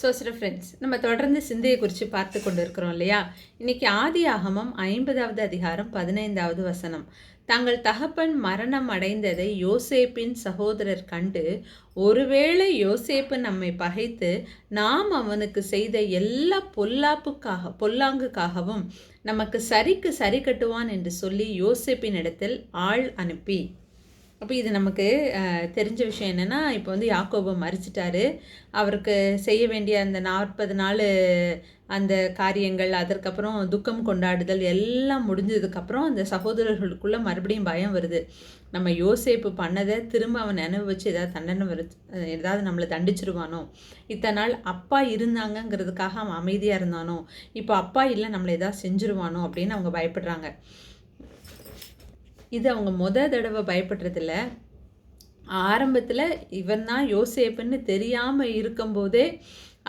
So சில friends நம்ம தொடர்ந்து சிந்தையை குறித்து பார்த்து கொண்டு இருக்கிறோம் இல்லையா? இன்னைக்கு ஆதி ஆகமம் ஐம்பதாவது அதிகாரம் பதினைந்தாவது வசனம். தங்கள் தகப்பன் மரணம் அடைந்ததை யோசேப்பின் சகோதரர் கண்டு ஒருவேளை யோசேப்பு நம்மை பகைத்து நாம் அவனுக்கு செய்த எல்லா பொல்லாப்புக்காக பொல்லாங்குக்காகவும் நமக்கு சரிக்கு சரி கட்டுவான் என்று சொல்லி யோசேப்பின் இடத்தில் ஆள் அனுப்பி. அப்போ இது நமக்கு தெரிஞ்ச விஷயம் என்னென்னா இப்போ வந்து யாக்கோபை மறிச்சிட்டாரு. அவருக்கு செய்ய வேண்டிய அந்த நாற்பது நாள் அந்த காரியங்கள் அதற்கப்புறம் துக்கம் கொண்டாடுதல் எல்லாம் முடிஞ்சதுக்கப்புறம் அந்த சகோதரர்களுக்குள்ளே மறுபடியும் பயம் வருது. நம்ம யோசிப்பு பண்ணதை திரும்ப அவன் நினைவு வச்சு ஏதாவது தண்டனை வருது ஏதாவது நம்மளை தண்டிச்சிருவானோ? இத்தனை நாள் அப்பா இருந்தாங்கங்கிறதுக்காக அவன் அமைதியாக இருந்தானோ? இப்போ அப்பா இல்லை நம்மளை ஏதாவது செஞ்சுருவானோ? அப்படின்னு அவங்க பயப்படுறாங்க. இது அவங்க முத தடவை பயப்படுறதில்ல. ஆரம்பத்தில் இவன் தான் யோசேப்புன்னு தெரியாமல் இருக்கும்போதே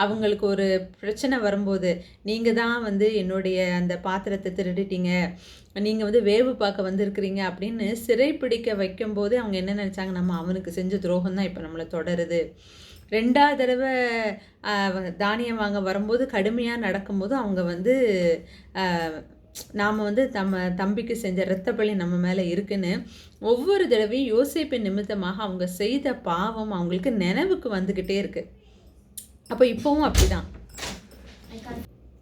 அவங்களுக்கு ஒரு பிரச்சனை வரும்போது நீங்கள் தான் வந்து என்னுடைய அந்த பாத்திரத்தை திருடிட்டீங்க. நீங்கள் வந்து வேவு பார்க்க வந்திருக்கிறீங்க. அப்படின்னு சிறைப்பிடிக்க வைக்கும்போது அவங்க என்ன நினச்சாங்க? நம்ம அவனுக்கு செஞ்ச துரோகம் தான் இப்போ நம்மளை தொடருது. ரெண்டாவது தடவை தானியம் வாங்க வரும்போது கடுமையாக நடக்கும்போது அவங்க வந்து நாம் வந்து நம்ம தம்பிக்கு செஞ்ச இரத்தப்பழி நம்ம மேலே இருக்குன்னு ஒவ்வொரு தடவையும் யோசிப்பின் நிமித்தமாக அவங்க செய்த பாவம் அவங்களுக்கு நினைவுக்கு வந்துக்கிட்டே இருக்கு. அப்போ இப்போவும் அப்படிதான்.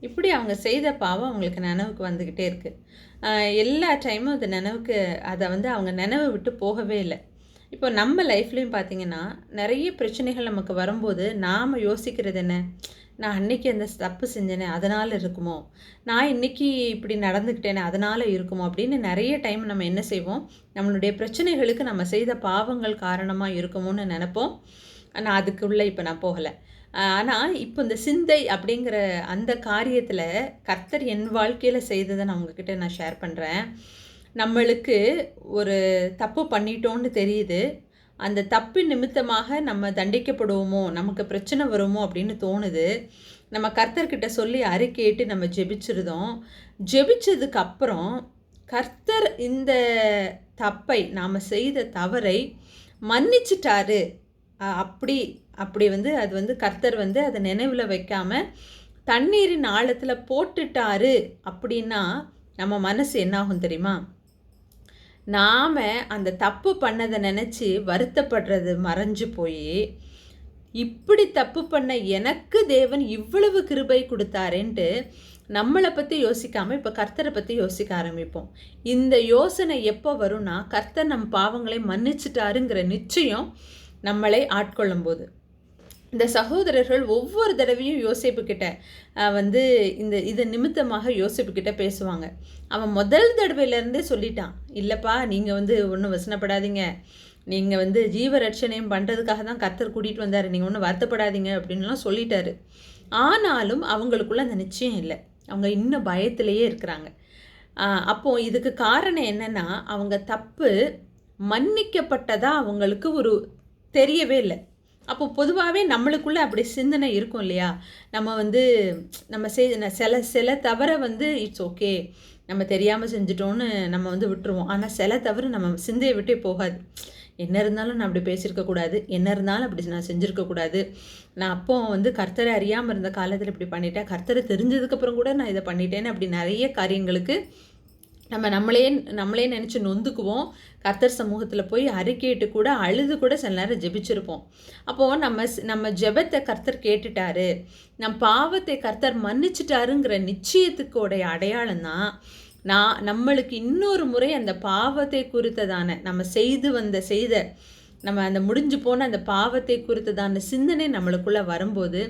இப்படி அவங்க செய்த பாவம் அவங்களுக்கு நினைவுக்கு வந்துக்கிட்டே இருக்கு. எல்லா டைமும் அது நினைவுக்கு அதை வந்து அவங்க நினைவு விட்டு போகவே இல்லை. இப்போ நம்ம லைஃப்லேயும் பார்த்தீங்கன்னா நிறைய பிரச்சனைகள் நமக்கு வரும்போது நாம் யோசிக்கிறது என்ன? நான் அன்னைக்கு அந்த தப்பு செஞ்சேனே அதனால் இருக்குமோ? நான் இன்னைக்கு இப்படி நடந்துக்கிட்டேனே அதனால் இருக்குமோ? அப்படின்னு நிறைய டைம் நம்ம என்ன செய்வோம்? நம்மளுடைய பிரச்சனைகளுக்கு நம்ம செய்த பாவங்கள் காரணமாக இருக்குமோன்னு நினப்போம். ஆனால் அதுக்குள்ளே இப்போ நான் போகலை. ஆனால் இப்போ இந்த சிந்தை அப்படிங்கிற அந்த காரியத்தில் கர்த்தர் என் வாழ்க்கையில் செய்ததை நான் உங்ககிட்ட நான் ஷேர் பண்ணுறேன் நம்மளுக்கு ஒரு தப்பு பண்ணிட்டோன்னு தெரியுது. அந்த தப்பின் நிமித்தமாக நம்ம தண்டிக்கப்படுவோமோ நமக்கு பிரச்சனை வருமோ அப்படின்னு தோணுது. நம்ம கர்த்தர்கிட்ட சொல்லி அறிக்கையிட்டு நம்ம ஜெபிச்சிருந்தோம் ஜெபிச்சதுக்கு அப்புறம் கர்த்தர் இந்த தப்பை நாம் செய்த தவறை மன்னிச்சிட்டாரு. அப்படி அப்படி வந்து அது வந்து கர்த்தர் வந்து அதை நினைவில் வைக்காம தண்ணீரின் ஆழத்தில் போட்டுட்டாரு அப்படின்னா நம்ம மனசு என்னாகும் தெரியுமா? நாம் அந்த தப்பு பண்ணதை நினச்சி வருத்தப்படுறது மறைஞ்சு போய் இப்படி தப்பு பண்ண எனக்கு தேவன் இவ்வளவு கிருபை கொடுத்தாரேன்ட்டு நம்மளை பற்றி யோசிக்காமல் இப்போ கர்த்தரை பற்றி யோசிக்க ஆரம்பிப்போம். இந்த யோசனை எப்போ வரும்னா கர்த்தர் நம் பாவங்களை மன்னிச்சிட்டாருங்கிற நிச்சயம் நம்மளை ஆட்கொள்ளும் போது இந்த சகோதரர்கள் ஒவ்வொரு தடவையும் யோசிப்புக்கிட்ட வந்து இந்த இது நிமித்தமாக யோசிப்புக்கிட்ட பேசுவாங்க. அவன் முதல் தடவையிலேருந்தே சொல்லிட்டான் இல்லைப்பா நீங்கள் வந்து ஒன்றும் வசனப்படாதீங்க. நீங்கள் வந்து ஜீவ ரட்சணையும் பண்ணுறதுக்காக தான் கர்த்தர் கூட்டிகிட்டு வந்தார். நீங்கள் ஒன்றும் வருத்தப்படாதீங்க. அப்படின்லாம் சொல்லிட்டாரு. ஆனாலும் அவங்களுக்குள்ள அந்த நிச்சயம் இல்லை. அவங்க இன்னும் பயத்திலேயே இருக்கிறாங்க. அப்போது இதுக்கு காரணம் என்னென்னா அவங்க தப்பு மன்னிக்கப்பட்டதாக அவங்களுக்கு ஒரு தெரியவே இல்லை. அப்போ பொதுவாகவே நம்மளுக்குள்ளே அப்படி சிந்தனை இருக்கும் இல்லையா? நம்ம வந்து நம்ம செய் சில சில தவறை வந்து இட்ஸ் ஓகே நம்ம தெரியாமல் செஞ்சிட்டோன்னு நம்ம வந்து விட்டுருவோம். ஆனால் சில தவறு நம்ம சிந்தையை விட்டே போகாது. என்ன இருந்தாலும் நான் அப்படி பேசியிருக்கக்கூடாது என்ன இருந்தாலும் அப்படி நான் செஞ்சுருக்கக்கூடாது நான் அப்போ வந்து கர்த்தரை அறியாமல் இருந்த காலத்தில் இப்படி பண்ணிட்டேன். கர்த்தரை தெரிஞ்சதுக்கப்புறம் கூட நான் இதை பண்ணிட்டேன்னு அப்படி நிறைய காரியங்களுக்கு நம்ம நம்மளே நம்மளே நினச்சி நொந்துக்குவோம். கர்த்தர் சமூகத்தில் போய் அறிக்கையிட்டு கூட அழுது கூட சில நேரம் ஜெபிச்சிருப்போம். அப்போது நம்ம நம்ம ஜெபத்தை கர்த்தர் கேட்டுட்டாரு. நம் பாவத்தை கர்த்தர் மன்னிச்சிட்டாருங்கிற நிச்சயத்துக்கோடைய அடையாளம் தான் நான் நம்மளுக்கு இன்னொரு முறை அந்த பாவத்தை குறித்ததான நம்ம செய்து வந்த செய்த நம்ம அந்த முடிஞ்சு போன அந்த பாவத்தை குறித்ததான சிந்தனை நம்மளுக்குள்ளே வரும்போது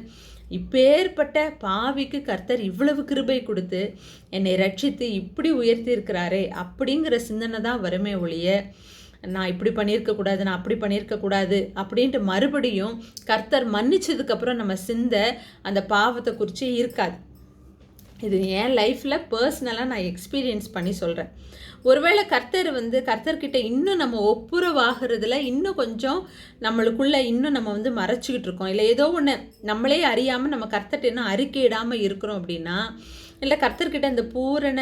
இப்பேற்பட்ட பாவிக்கு கர்த்தர் இவ்வளவு கிருபை கொடுத்து என்னை ரட்சித்து இப்படி உயர்த்தியிருக்கிறாரே அப்படிங்கிற சிந்தனை தான் வருமே ஒழிய நான் இப்படி பண்ணியிருக்கக்கூடாது நான் அப்படி பண்ணியிருக்கக்கூடாது அப்படின்ட்டு மறுபடியும் கர்த்தர் மன்னிச்சதுக்கப்புறம் நம்ம சிந்த அந்த பாவத்தை குறித்து இருக்காது. இது என் லைஃப்பில் பர்சனலாக நான் எக்ஸ்பீரியன்ஸ் பண்ணி சொல்கிறேன் ஒருவேளை கர்த்தர் வந்து கர்த்தர்கிட்ட இன்னும் நம்ம ஒப்புரவாகிறதுல இன்னும் கொஞ்சம் நம்மளுக்குள்ளே இன்னும் நம்ம வந்து மறைச்சிக்கிட்டு இருக்கோம். இல்லை ஏதோ ஒன்று நம்மளே அறியாமல் நம்ம கர்த்தர்கிட்ட இன்னும் அறிக்கையிடாமல் இருக்கிறோம் அப்படின்னா இல்லை கர்த்தர்கிட்ட அந்த பூரண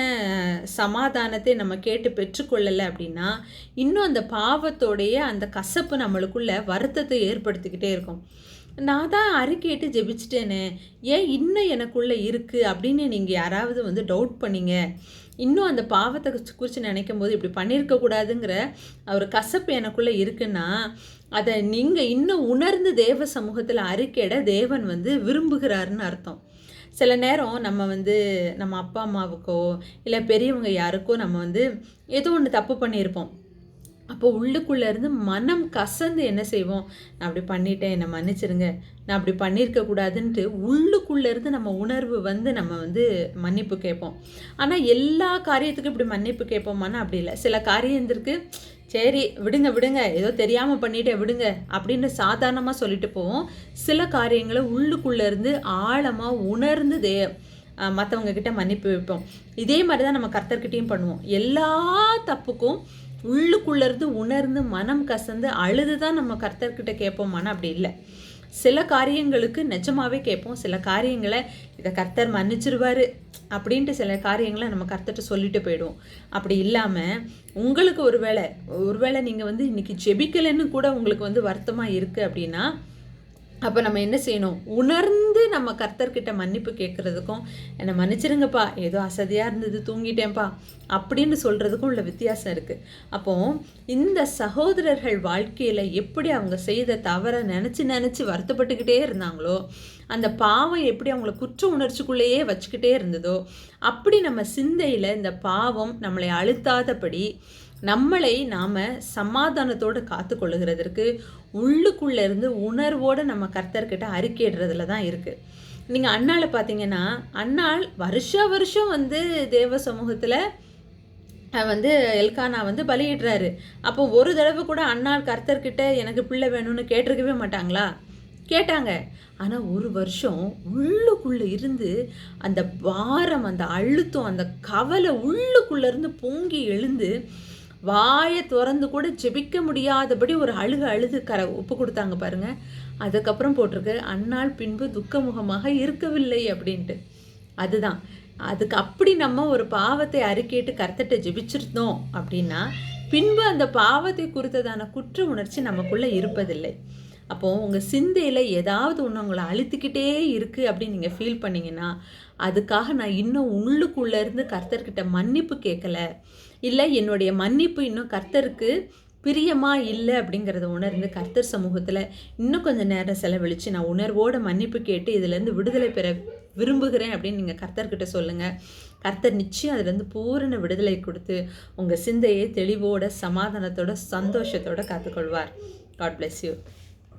சமாதானத்தை நம்ம கேட்டு பெற்றுக்கொள்ளலை அப்படின்னா இன்னும் அந்த பாவத்தோடைய அந்த கசப்பு நம்மளுக்குள்ள வருத்தத்தை ஏற்படுத்திக்கிட்டே இருக்கும். நான் தான் அறிக்கையிட்டு ஜெபிச்சிட்டேனே. ஏன் இன்னும் எனக்குள்ளே இருக்குது அப்படின்னு நீங்கள் யாராவது வந்து டவுட் பண்ணீங்க? இன்னும் அந்த பாவத்தை குறித்து நினைக்கும் போது இப்படி பண்ணியிருக்கக்கூடாதுங்கிற ஒரு கசப்பு எனக்குள்ளே இருக்குன்னா அதை நீங்கள் இன்னும் உணர்ந்து தேவ சமூகத்தில் அறிக்கையிட தேவன் வந்து விரும்புகிறாருன்னு அர்த்தம். சில நேரம் நம்ம வந்து நம்ம அப்பா அம்மாவுக்கோ இல்லை பெரியவங்க யாருக்கோ நம்ம வந்து ஏதோ ஒன்று தப்பு பண்ணியிருப்போம். அப்போ உள்ளுக்குள்ளே இருந்து மனம் கசந்து என்ன செய்வோம்? நான் அப்படி பண்ணிட்டேன் என்னை மன்னிச்சிருங்க. நான் அப்படி பண்ணியிருக்க கூடாதுன்ட்டு உள்ளுக்குள்ளே இருந்து நம்ம உணர்வு வந்து நம்ம வந்து மன்னிப்பு கேட்போம். ஆனால் எல்லா காரியத்துக்கும் இப்படி மன்னிப்பு கேட்போமானா அப்படி இல்லை. சில காரியத்திற்கு சரி விடுங்க விடுங்க ஏதோ தெரியாமல் பண்ணிட்டே விடுங்க அப்படின்னு சாதாரணமாக சொல்லிட்டு போவோம். சில காரியங்களை உள்ளுக்குள்ளே இருந்து ஆழமாக உணர்ந்து தே மற்றவங்க கிட்ட மன்னிப்பு வைப்போம். இதே மாதிரி தான் நம்ம கர்த்தர்கிட்டையும் பண்ணுவோம். எல்லா தப்புக்கும் உள்ளுக்குள்ளேருந்து உணர்ந்து மனம் கசந்து அழுது தான் நம்ம கர்த்தர்கிட்ட கேட்போமானா அப்படி இல்லை. சில காரியங்களுக்கு நிஜமாகவே கேட்போம். சில காரியங்களை இதை கர்த்தர் மன்னிச்சிருவார் அப்படின்ட்டு சில காரியங்களை நம்ம கர்த்தர்கிட்ட சொல்லிட்டு போயிடுவோம். அப்படி இல்லாமல் உங்களுக்கு ஒருவேளை ஒருவேளை நீங்கள் வந்து இன்றைக்கி ஜெபிக்கலைன்னு கூட உங்களுக்கு வந்து வருத்தமாக இருக்குது அப்படின்னா அப்போ நம்ம என்ன செய்யணும்? உணர்ந்து நம்ம கர்த்தர்கிட்ட மன்னிப்பு கேட்குறதுக்கும் என்னை மன்னிச்சிருங்கப்பா. ஏதோ அசதியாக இருந்தது தூங்கிட்டேன்ப்பா. அப்படின்னு சொல்கிறதுக்கும் உள்ள வித்தியாசம் இருக்குது அப்போது இந்த சகோதரர்கள் வாழ்க்கையில் எப்படி அவங்க செய்த தவறை நினச்சி நினச்சி வருத்தப்பட்டுக்கிட்டே இருந்தாங்களோ அந்த பாவம் எப்படி அவங்கள குற்ற உணர்ச்சிக்குள்ளேயே வச்சுக்கிட்டே இருந்ததோ அப்படி நம்ம சிந்தையில் இந்த பாவம் நம்மளை அழுத்தாதபடி நம்மளை நாம் சமாதானத்தோடு காத்து கொள்ளுகிறதற்கு உள்ளுக்குள்ளே இருந்து உணர்வோடு நம்ம கர்த்தர்கிட்ட அறிக்கைடுறதுல தான் இருக்குது நீங்கள் அண்ணாவில் பார்த்தீங்கன்னா அண்ணாள் வருஷ வருஷம் வந்து தேவ சமூகத்தில் வந்து எல்கானா வந்து பலியிடுறாரு. அப்போ ஒரு தடவை கூட அண்ணாள் கர்த்தர்கிட்ட எனக்கு பிள்ளை வேணும்னு கேட்டிருக்கவே மாட்டாங்களா? கேட்டாங்க. ஆனால் ஒரு வருஷம் உள்ளுக்குள்ளே இருந்து அந்த பாரம் அந்த அழுத்தம் அந்த கவலை உள்ளுக்குள்ளேருந்து பொங்கி எழுந்து வாயை திறந்து கூட ஜெபிக்க முடியாதபடி ஒரு அழுக அழுது கர ஒப்பு கொடுத்தாங்க பாருங்க. அதுக்கப்புறம் போட்டிருக்கு அந்நாள் பின்பு துக்கமுகமாக இருக்கவில்லை அப்படின்ட்டு. அதுதான். அதுக்கு அப்படி நம்ம ஒரு பாவத்தை அறிக்கையிட்டு கருத்தட்ட ஜெபிச்சிருந்தோம் அப்படின்னா பின்பு அந்த பாவத்தை குறித்ததான குற்ற உணர்ச்சி நமக்குள்ளே இருப்பதில்லை. அப்போது உங்கள் சிந்தையில் ஏதாவது ஒன்று உங்களை அழுத்திக்கிட்டே இருக்குது அப்படின்னு நீங்கள் ஃபீல் பண்ணிங்கன்னா அதுக்காக நான் இன்னும் உள்ளுக்குள்ளேருந்து கர்த்தர்கிட்ட மன்னிப்பு கேட்கல. இல்லை என்னுடைய மன்னிப்பு இன்னும் கர்த்தருக்கு பிரியமாக இல்லை அப்படிங்கிறத உணர்ந்து கர்த்தர் சமூகத்தில் இன்னும் கொஞ்சம் நேரம் செலவழித்து நான் உணர்வோடு மன்னிப்பு கேட்டு இதுலேருந்து விடுதலை பெற விரும்புகிறேன் அப்படின்னு நீங்கள் கர்த்தர்கிட்ட சொல்லுங்கள் கர்த்தர் நிச்சயம் அதுலேருந்து பூரண விடுதலை கொடுத்து உங்கள் சிந்தையை தெளிவோட சமாதானத்தோட சந்தோஷத்தோடு காத்துக்கொள்வார். God bless you